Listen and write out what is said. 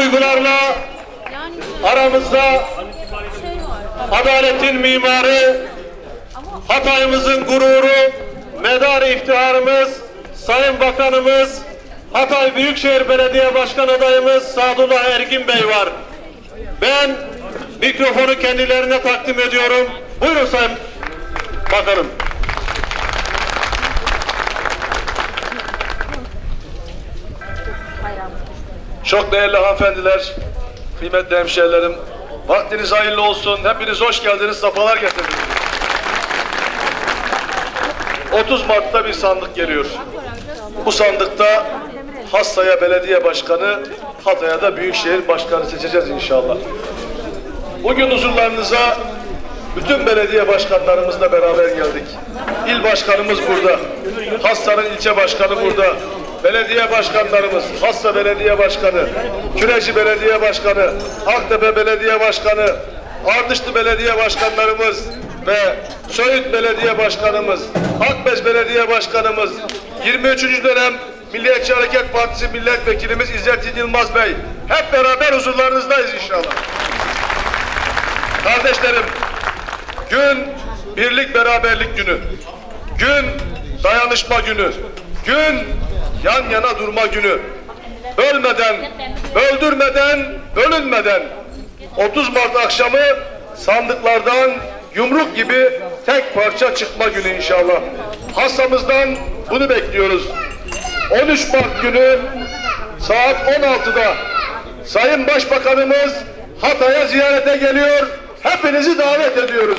duygularla aramızda adaletin mimarı, Hatay'ımızın gururu, medar iftiharımız, Sayın Bakanımız, Hatay Büyükşehir Belediye Başkan adayımız Sadullah Ergin Bey var. Ben mikrofonu kendilerine takdim ediyorum. Buyurun Sayın Bakanım. Çok değerli hanımefendiler, kıymetli hemşehrilerim, vaktiniz hayırlı olsun. Hepiniz hoş geldiniz, sefalar getirdiniz. 30 Mart'ta bir sandık geliyor. Bu sandıkta Hassa'ya belediye başkanı, Hatay'a da büyükşehir başkanı seçeceğiz inşallah. Bugün huzurlarınıza bütün belediye başkanlarımızla beraber geldik. İl başkanımız burada. Hassa'nın ilçe başkanı burada. Belediye başkanlarımız, Hassa Belediye Başkanı, Küreci Belediye Başkanı, Aktepe Belediye Başkanı, Ardışlı Belediye Başkanlarımız ve Söğüt Belediye Başkanımız, Akbez Belediye Başkanımız, 23. dönem Milliyetçi Hareket Partisi Milletvekilimiz İzzet Yılmaz Bey. Hep beraber huzurlarınızdayız inşallah. Kardeşlerim, gün birlik beraberlik günü. Gün dayanışma günü. Gün yan yana durma günü. Bölmeden, böldürmeden, bölünmeden 30 Mart akşamı sandıklardan yumruk gibi tek parça çıkma günü inşallah. Hasamızdan bunu bekliyoruz. 13 Mart günü saat 16'da Sayın Başbakanımız Hatay'a ziyarete geliyor. Hepinizi davet ediyoruz.